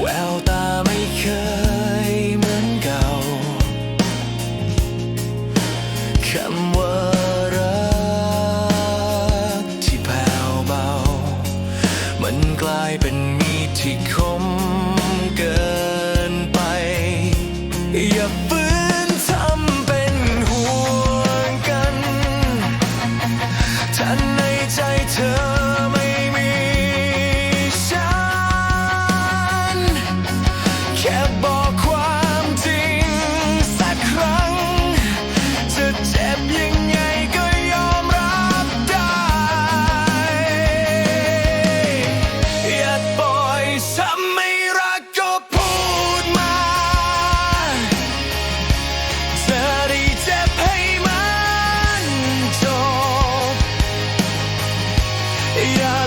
แววตาไม่เคยเหมือนเก่า คำว่ารักที่แผ่วเบา มันกลายเป็นมีดที่คมเกินไป Yeah.